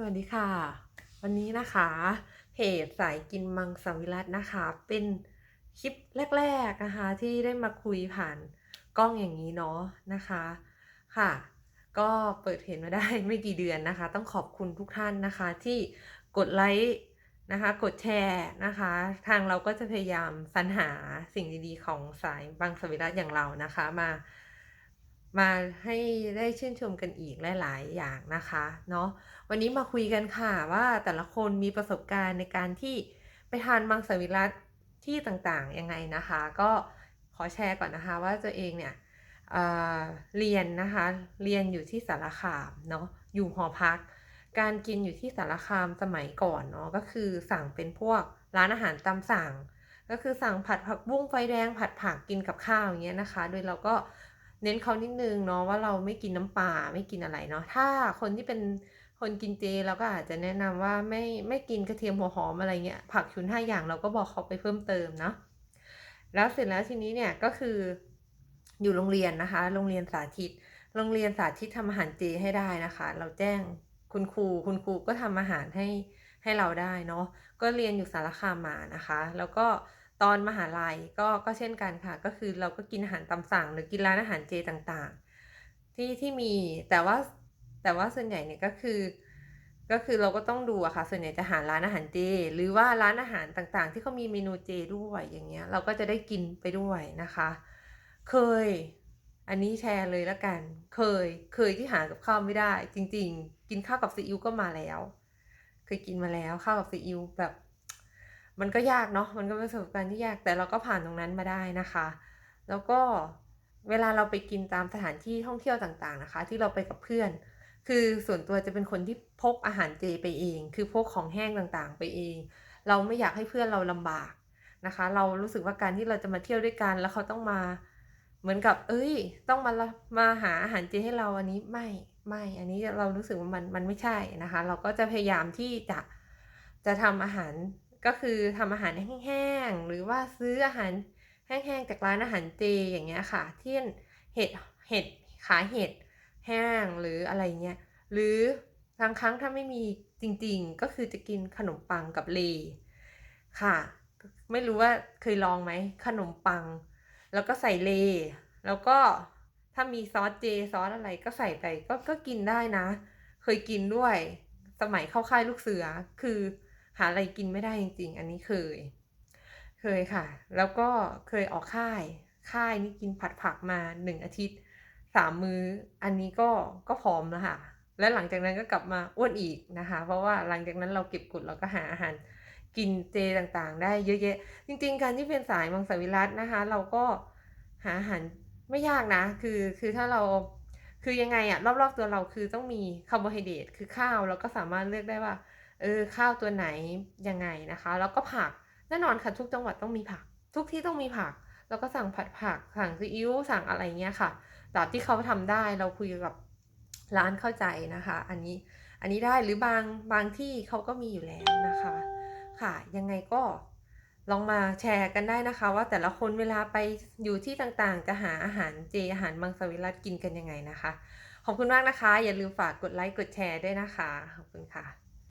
สวัสดีค่ะ วันนี้นะคะเพจสายกินมังสวิรัตนะคะ เป็นคลิปแรก ๆนะคะ ที่ได้มาคุยผ่านกล้องอย่างนี้เนาะนะคะค่ะ ก็เปิดเพจมาได้ไม่กี่เดือนนะคะ ต้องขอบคุณทุกท่านนะคะที่กดไลค์นะคะกดแชร์นะคะ ทางเราก็จะพยายามสรรหาสิ่งดีๆ ของสายบังสวิรัตอย่างเรานะคะ มา มาให้ได้ชื่นชมกันอีกหลาย ๆ อย่างนะคะเนาะวันนี้มาคุยกันค่ะว่าแต่ละคนมีประสบการณ์ในการที่ไปทานมังสวิรัตที่ต่างๆยังไงนะคะ ก็ขอแชร์ก่อนนะคะ ว่าตัวเองเนี่ยเเรียนนะคะ เรียนอยู่ที่สารคามเนาะอยู่หอพัก การกินอยู่ที่สารคามสมัยก่อนเนาะก็คือสั่งเป็นพวกร้านอาหารตามสั่ง ก็คือสั่งผัดผักบุ้งไฟแดงผัดผักกินกับข้าวอย่างเงี้ยนะคะ โดยเราก็เเน้นเขานิดนึงเนาะว่าเราไม่กินน้ำปลาไม่กินอะไรเนาะถ้าคนที่เป็นคนกินเจเราก็อาจจะแนะนำว่าไม่ไม่กินกระเทียมหัวหอมอะไรเงี้ยผักชุนห้าอย่างเราก็บอกเขาไปเพิ่มเติมเนาะแล้วเสร็จแล้วทีนี้เนี่ยก็คืออยู่โรงเรียนนะคะ โรงเรียนสาธิต โรงเรียนสาธิตทำอาหารเจให้ได้นะคะ เราแจ้งคุณครูคุณครูก็ทำอาหารให้ให้เราได้เนาะก็เรียนอยู่สารคามมานะคะ แล้วก็ ตอนมหาลัยก็ก็เช่นกันค่ะ ก็คือเราก็กินอาหารตามสั่ง หรือกินร้านอาหารเจต่างๆ ที่ที่มีแต่ว่าแต่ว่าส่วนใหญ่เนี่ยก็คือ ก็คือเราก็ต้องดูอะค่ะ ส่วนใหญ่จะหาร้านอาหารเจ หรือว่าร้านอาหารต่างๆ ที่เขามีเมนูเจด้วยอย่างเงี้ย เราก็จะได้กินไปด้วยนะคะ เคย อันนี้แชร์เลยแล้วกัน เคยเคยที่หากับข้าวไม่ได้ จริง ๆ กินข้าวกับซีอิ๊วก็มาแล้ว เคยกินมาแล้วข้าวกับซีอิ๊วแบบ มันก็ยากเนาะมันก็เป็นประสบการณ์ที่ยากแต่เราก็ผ่านตรงนั้นมาได้นะคะ แล้วก็เวลาเราไปกินตามสถานที่ท่องเที่ยวต่างๆนะคะ ที่เราไปกับเพื่อน คือส่วนตัวจะเป็นคนที่พกอาหารเจไปเอง คือพกของแห้งต่างๆ ไปเอง เราไม่อยากให้เพื่อนเราลำบากนะคะ เรารู้สึกว่าการที่เราจะมาเที่ยวด้วยกัน แล้วเขาต้องมาเหมือนกับ เอ้ย ต้องมาละมาหาอาหารเจให้เราอันนี้ไม่ไม่ อันนี้เรารู้สึกว่ามันมันไม่ใช่นะคะ เราก็จะพยายามที่จะจะทำอาหาร ก็คือทำอาหารแห้งๆ หรือว่าซื้ออาหารแห้งๆ จากร้านอาหารเจอย่างเงี้ยค่ะเช่นเห็ดเห็ดขาเห็ดแห้งหรืออะไรเงี้ยหรือบางครั้งถ้าไม่มีจริงๆ ก็คือจะกินขนมปังกับเลค่ะ ไม่รู้ว่าเคยลองไหมขนมปัง แล้วก็ใส่เล แล้วก็ถ้ามีซอสเจซอสอะไรก็ใส่ไปก็ก็กินได้นะ เคยกินด้วย สมัยเข้าค่ายลูกเสือคือ หาอะไรกินไม่ได้จริง ๆ อันนี้เคย เคยค่ะ แล้วก็เคยออกค่าย ค่ายนี่กินผัดผักมาหนึ่งอาทิตย์สามมื้อ อันนี้ก็ก็ผอมแล้วค่ะ แล้วหลังจากนั้นก็กลับมาอ้วนอีกนะคะ เพราะว่าหลังจากนั้นเราเก็บกดเราก็หาอาหารกินเจต่างๆ ได้เยอะแยะ จริง ๆ การที่เป็นสายมังสวิรัตนะคะ เราก็หาอาหารไม่ยากนะ คือคือถ้าเราคือยังไงอะรอบๆตัวเราคือต้องมีคาร์โบไฮเดรตคือข้าวเราก็สามารถเลือกได้ว่า เออข้าวตัวไหนยังไงนะคะ แล้วก็ผักแน่นอนค่ะทุกจังหวัดต้องมีผัก ทุกที่ต้องมีผัก แล้วก็สั่งผัดผักสั่งซีอิ๊วสั่งอะไรเงี้ยค่ะตราบที่เขาทำได้เราคุยกับร้านเข้าใจนะคะ อันนี้อันนี้ได้หรือบางบางที่เขาก็มีอยู่แล้วนะคะ ค่ะ ยังไงก็ลองมาแชร์กันได้นะคะ ว่าแต่ละคนเวลาไปอยู่ที่ต่างๆ จะหาอาหารเจอาหารมังสวิรัตกินกันยังไงนะคะ ขอบคุณมากนะคะ อย่าลืมฝากกดไลค์กดแชร์ด้วยนะคะ ขอบคุณค่ะ